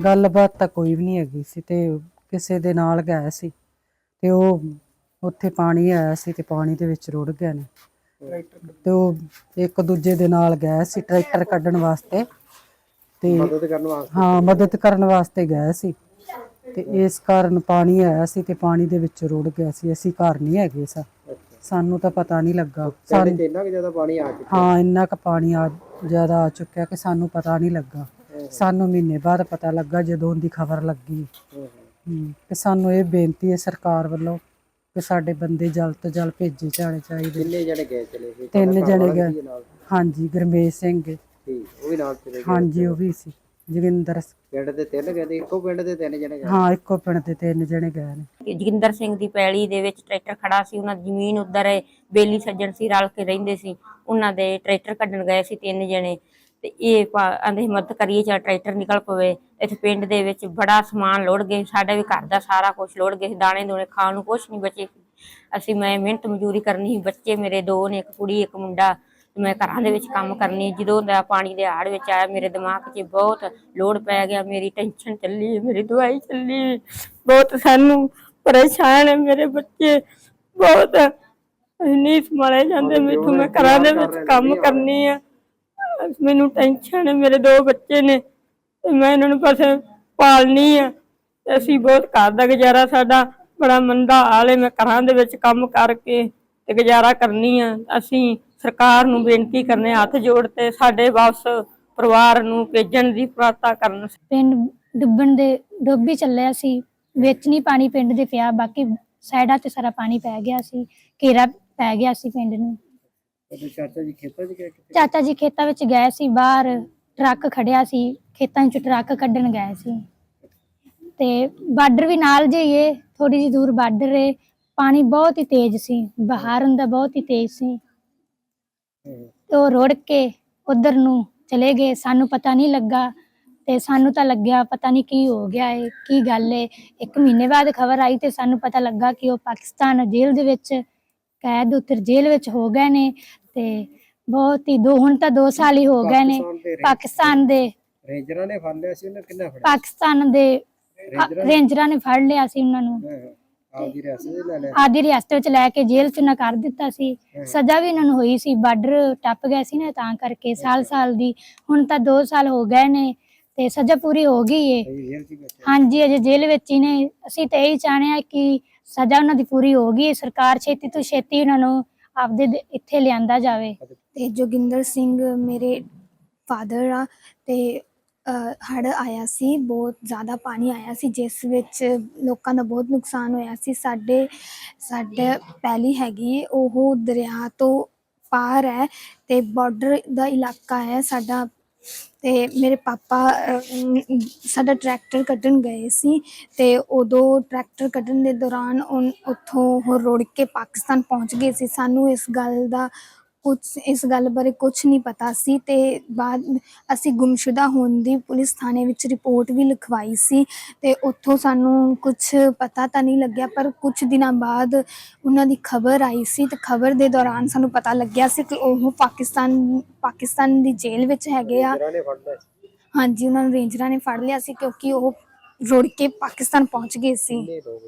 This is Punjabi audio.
ਗੱਲਬਾਤ ਤਾਂ ਕੋਈ ਵੀ ਨਹੀਂ ਹੈਗੀ ਸੀ ਤੇ ਕਿਸੇ ਦੇ ਨਾਲ ਗਏ ਸੀ ਤੇ ਉਹ ਉੱਥੇ ਪਾਣੀ ਆਇਆ ਸੀ ਤੇ ਪਾਣੀ ਦੇ ਵਿੱਚ ਰੁੜ ਗਏ ਨੇ। ਤੇ ਉਹ ਇੱਕ ਦੂਜੇ ਦੇ ਨਾਲ ਗਏ ਸੀ ਟਰੈਕਟਰ ਕੱਢਣ ਵਾਸਤੇ ਤੇ ਮਦਦ ਕਰਨ ਵਾਸਤੇ? ਹਾਂ ਮਦਦ ਕਰਨ ਵਾਸਤੇ ਗਏ ਸੀ। ਤੇ ਇਸ ਕਾਰਨ ਪਾਣੀ ਆਇਆ ਸੀ ਤੇ ਪਾਣੀ ਦੇ ਵਿੱਚ ਰੁੜ ਗਿਆ ਸੀ। ਅਸੀਂ ਘਰ ਨਹੀਂ ਹੈਗੇ ਸਾ। ਸਾਨੂੰ ਤਾਂ ਪਤਾ ਨਹੀਂ ਲੱਗਾ। ਸਾਨੂੰ ਇੰਨਾ ਕਿ ਜ਼ਿਆਦਾ ਪਾਣੀ ਆ ਚੁੱਕਾ ਹਾਂ ਇੰਨਾ ਕੁ ਪਾਣੀ ਆ ਜ਼ਿਆਦਾ ਆ ਚੁੱਕਿਆ ਕਿ ਸਾਨੂੰ ਪਤਾ ਨਹੀਂ ਲੱਗਾ। ਸਾਨੂੰ ਮਹੀਨੇ ਬਾਅਦ ਪਤਾ ਲੱਗਾ ਜਦੋਂ ਦੀ ਖਬਰ ਲੱਗੀ। ਹਮ, ਤੇ ਸਾਨੂੰ ਇਹ ਬੇਨਤੀ ਹੈ ਸਰਕਾਰ ਵੱਲੋਂ ਕਿ ਸਾਡੇ ਬੰਦੇ ਜਲਦ ਤੋਂ ਜਲਦ ਭੇਜੇ ਜਾਣੇ ਚਾਹੀਦੇ। ਕਿੰਨੇ ਜਣੇ ਗਏ ਚਲੇ ਸੀ ਤਿੰਨ ਜਣੇ ਗਏ। ਨਾਲ? ਹਾਂਜੀ ਗਰਮੇਸ਼ ਸਿੰਘ। ਠੀਕ ਉਹ ਵੀ ਨਾਲ ਚਲੇ ਗਏ। ਹਾਂਜੀ ਉਹ ਵੀ ਸੀ। ਜੋਗਿੰਦਰ ਸ- ਪਿੰਡ ਦੇ ਤਿੰਨ ਗਏ ਤੇ ਇੱਕੋ ਪਿੰਡ ਦੇ ਤਿੰਨ ਜਣੇ ਗਏ? ਹਾਂ ਇੱਕੋ ਪਿੰਡ ਦੇ ਤਿੰਨ ਜਣੇ ਗਏ ਨੇ। ਕਿ ਜੋਗਿੰਦਰ ਸਿੰਘ ਦੀ ਪੈਲੀ ਦੇ ਵਿੱਚ ਟਰੈਕਟਰ ਖੜਾ ਸੀ ਉਹਨਾਂ ਦੀ ਜ਼ਮੀਨ ਉਧਰ ਹੈ। ਬੇਲੀ ਸੱਜਣ ਸੀ ਰਲ ਕੇ ਰਹਿੰਦੇ ਸੀ। ਉਹਨਾਂ ਦੇ ਟਰੈਕਟਰ ਕੱਢਣ ਗਏ ਸੀ ਤਿੰਨ ਜਣੇ। ਤੇ ਇਹ ਆਂਦੇ ਮਦਦ ਕਰੀਏ ਚਾ ਟਰੈਕਟਰ ਨਿਕਲ ਪਵੇ। ਇੱਥੇ ਪਿੰਡ ਦੇ ਵਿੱਚ ਬੜਾ ਸਮਾਨ ਲੋੜ ਗਏ ਸਾਡਾ ਵੀ ਘਰ ਦਾ ਸਾਰਾ ਕੁਝ ਲੋੜ ਗਏ ਦਾਣੇ ਦੂਣੇ ਖਾਣ ਨੂੰ ਕੁਝ ਨਹੀਂ ਬਚੇ ਅਸੀਂ, ਮੈਂ ਮਿਹਨਤ ਮਜ਼ਦੂਰੀ ਕਰਨੀ ਸੀ, ਬੱਚੇ ਮੇਰੇ ਦੋ ਨੇ, ਇੱਕ ਕੁੜੀ, ਇੱਕ ਮੁੰਡਾ। ਮੈਂ ਘਰਾਂ ਦੇ ਵਿੱਚ ਕੰਮ ਕਰਨੀ ਜਦੋਂ ਦਾ ਪਾਣੀ ਦੇ ਹਾੜ ਵਿੱਚ ਆਇਆ, ਮੇਰੇ ਦਿਮਾਗ 'ਚ ਬਹੁਤ ਲੋੜ ਪੈ ਗਿਆ, ਮੇਰੀ ਟੈਨਸ਼ਨ ਚੱਲੀ, ਮੇਰੀ ਦਵਾਈ ਚੱਲੀ, ਬਹੁਤ ਸਾਨੂੰ ਪਰੇਸ਼ਾਨ ਹੈ ਮੇਰੇ ਬੱਚੇ, ਬਹੁਤ। ਨਹੀਂ ਸੰਭਾਲੇ ਜਾਂਦੇ, ਮੈਥੋਂ ਮੈਂ ਘਰਾਂ ਦੇ ਵਿੱਚ ਕੰਮ ਕਰਨੀ ਆ। ਮੈਨੂੰ ਟੈਨਸ਼ਨ ਹੈ, ਮੇਰੇ ਦੋ ਬੱਚੇ ਨੇ ਤੇ ਮੈਂ ਇਹਨਾਂ ਨੂੰ ਬਸ ਪਾਲਣੀ ਆ। ਤੇ ਅਸੀਂ ਬਹੁਤ ਘਰ ਦਾ ਗੁਜ਼ਾਰਾ ਸਾਡਾ, ਬੜਾ ਮੰਦਾ ਹਾਲ ਹੈ, ਮੈਂ ਘਰਾਂ ਦੇ ਵਿੱਚ ਕੰਮ ਕਰਕੇ ਤੇ ਗੁਜ਼ਾਰਾ ਕਰਨੀ ਆ। ਅਸੀਂ ਸਰਕਾਰ ਨੂੰ ਬੇਨਤੀ ਕਰਨੇ ਹੱਥ ਜੋੜ ਤੇ ਸਾਡੇ ਵਾਪਸ ਪਰਿਵਾਰ ਨੂੰ ਭੇਜਣ ਦੀ ਪ੍ਰਾਰਥਨਾ ਕਰਨ। ਪਿੰਡ ਡੁੱਬਣ ਦੇ, ਡੁੱਬ ਹੀ ਚੱਲਿਆ ਸੀ। ਵਿੱਚ ਨਹੀਂ ਪਾਣੀ ਪਿੰਡ ਦੇ ਪਿਆ, ਬਾਕੀ ਸਾਈਡਾਂ ਤੇ ਸਾਰਾ ਪਾਣੀ ਪੈ ਗਿਆ ਸੀ, ਘੇਰਾ ਪੈ ਗਿਆ ਸੀ ਪਿੰਡ ਨੂੰ। ਤੁਹਾਡੇ ਚਾਚਾ ਜੀ ਖੇਤਾਂ 'ਚ ਗਏ ਕਿਤੇ? ਚਾਚਾ ਜੀ ਖੇਤਾਂ ਵਿੱਚ ਗਏ ਸੀ, ਬਾਹਰ ਟਰੱਕ ਖੜਿਆ ਸੀ, ਖੇਤਾਂ 'ਚ ਟਰੱਕ ਕੱਢਣ ਗਏ ਸੀ ਤੇ ਬਾਰਡਰ ਵੀ ਨਾਲ ਜਾਈਏ ਥੋੜੀ ਜਿਹੀ ਦੂਰ ਬਾਰਡਰ ਹੈ ਪਾਣੀ ਬਹੁਤ ਹੀ ਤੇਜ਼ ਸੀ, ਬਹਾਰ ਹੁੰਦਾ ਬਹੁਤ ਹੀ ਤੇਜ਼ ਸੀ ਹੂੰ। ਤੇ ਉਹ ਰੁੜ ਕੇ ਉਧਰ ਨੂੰ ਚਲੇ ਗਏ, ਸਾਨੂੰ ਪਤਾ ਨਹੀਂ ਲੱਗਾ ਤੇ ਸਾਨੂੰ ਤਾਂ ਲੱਗਿਆ ਪਤਾ ਨਹੀਂ ਕੀ ਹੋ ਗਿਆ ਏ, ਕੀ ਗੱਲ ਏ ਇੱਕ ਮਹੀਨੇ ਬਾਅਦ ਖਬਰ ਆਈ ਤੇ ਸਾਨੂੰ ਪਤਾ ਲੱਗਾ ਕਿ ਉਹ ਪਾਕਿਸਤਾਨ ਜੇਲ੍ਹ ਦੇ ਵਿੱਚ, ਕੈਦ ਉਤਰ ਜੇਲ੍ਹ ਵਿੱਚ ਹੋ ਗਏ ਨੇ ਤੇ ਬਹੁਤ ਹੀ ਦੋ ਹੁਣ ਤਾਂ 2 ਸਾਲ ਹੀ ਹੋ ਗਏ ਨੇ ਪਾਕਿਸਤਾਨ ਦੇ ਰੇਂਜਰਾਂ ਨੇ ਫੜ ਲਿਆ ਸੀ ਉਹਨੇ ਕਿੰਨਾ ਫੜਿਆ? ਪਾਕਿਸਤਾਨ ਦੇ ਰੇਂਜਰਾਂ ਨੇ? ਫੜ ਲਿਆ ਸੀ ਉਹਨਾਂ ਨੂੰ। ਆਪਦੀ ਰਿਆਸਤ ਦੇ ਲੈ ਲਿਆ। ਆਦੀ ਰਿਆਸਤ ਵਿੱਚ ਲੈ ਕੇ ਜੇਲ੍ਹ ਚ ਨਾ ਕਰ ਦਿੱਤਾ ਸੀ। ਸਜ਼ਾ ਵੀ ਇਹਨਾਂ ਨੂੰ ਹੋਈ ਸੀ। ਬਾਰਡਰ ਟੱਪ ਗਏ ਸੀ ਨਾ ਤਾਂ ਕਰਕੇ ਸਾਲ ਸਾਲ ਦੀ। ਹੁਣ ਤਾਂ 2 ਸਾਲ ਹੋ ਗਏ ਨੇ ਤੇ ਸਜ਼ਾ ਪੂਰੀ ਹੋ ਗਈ ਏ। ਹਾਂਜੀ ਅਜੇ ਜੇਲ੍ਹ ਵਿੱਚ ਹੀ ਨੇ। ਅਸੀਂ ਤਾਂ ਇਹੀ ਚਾਹਣੇ ਆ ਕਿ ਸਜ਼ਾ ਉਹਨਾਂ ਦੀ ਪੂਰੀ ਹੋ ਗਈ ਸਰਕਾਰ ਛੇਤੀ ਤੋਂ ਛੇਤੀ ਉਹਨਾਂ ਨੂੰ ਆਪਦੇ ਦੇ- ਇੱਥੇ ਲਿਆਂਦਾ ਜਾਵੇ। ਤੇ ਜੋਗਿੰਦਰ ਸਿੰਘ ਮੇਰੇ ਫਾਦਰ ਆ ਤੇ ਹੜ ਆਇਆ ਸੀ, ਬਹੁਤ ਜ਼ਿਆਦਾ ਪਾਣੀ ਆਇਆ ਸੀ, ਜਿਸ ਵਿੱਚ ਲੋਕਾਂ ਦਾ ਬਹੁਤ ਨੁਕਸਾਨ ਹੋਇਆ ਸੀ। ਸਾਡੇ ਸਾਡੇ ਪਹਿਲੀ ਹੈਗੀ ਉਹ ਦਰਿਆ ਤੋਂ ਪਾਰ ਹੈ ਤੇ ਬਾਰਡਰ ਦਾ ਇਲਾਕਾ ਹੈ, ਸਾਡਾ ਤੇ ਮੇਰੇ ਪਾਪਾ ਸਾਡਾ ਟਰੈਕਟਰ ਕੱਢਣ ਗਏ ਸੀ ਤੇ ਉਦੋਂ ਟਰੈਕਟਰ ਕੱਢਣ ਦੇ ਦੌਰਾਨ ਉੱਥੋਂ ਉਹ ਰੁੜ ਕੇ ਪਾਕਿਸਤਾਨ ਪਹੁੰਚ ਗਏ ਸੀ। ਸਾਨੂੰ ਇਸ ਗੱਲ ਦਾ ਕੁਝ ਇਸ ਗੱਲ ਬਾਰੇ ਕੁਝ ਨਹੀਂ ਪਤਾ ਸੀ ਤੇ ਬਾਅਦ ਅਸੀਂ ਗੁੰਮਸ਼ੁਦਾ ਹੋਣ ਦੀ ਪੁਲਿਸ ਥਾਣੇ ਵਿੱਚ ਰਿਪੋਰਟ ਵੀ ਲਿਖਵਾਈ ਸੀ ਤੇ ਉੱਥੋਂ ਸਾਨੂੰ ਕੁਝ ਪਤਾ ਤਾਂ ਨਹੀਂ ਲੱਗਿਆ ਪਰ ਕੁਝ ਦਿਨਾਂ ਬਾਅਦ ਉਹਨਾਂ ਦੀ ਖਬਰ ਆਈ ਸੀ ਤੇ ਖਬਰ ਦੇ ਦੌਰਾਨ ਸਾਨੂੰ ਪਤਾ ਲੱਗਿਆ ਸੀ ਕਿ ਉਹ ਪਾਕਿਸਤਾਨ ਪਾਕਿਸਤਾਨ ਦੀ ਜੇਲ੍ਹ ਵਿੱਚ ਹੈਗੇ ਆ। ਹਾਂਜੀ ਉਹਨਾਂ ਨੂੰ ਰੇਂਜਰਾਂ ਨੇ ਫੜ ਲਿਆ ਸੀ ਕਿਉਂਕਿ ਉਹ ਰੁੜ ਕੇ ਪਾਕਿਸਤਾਨ ਪਹੁੰਚ ਗਏ ਸੀ।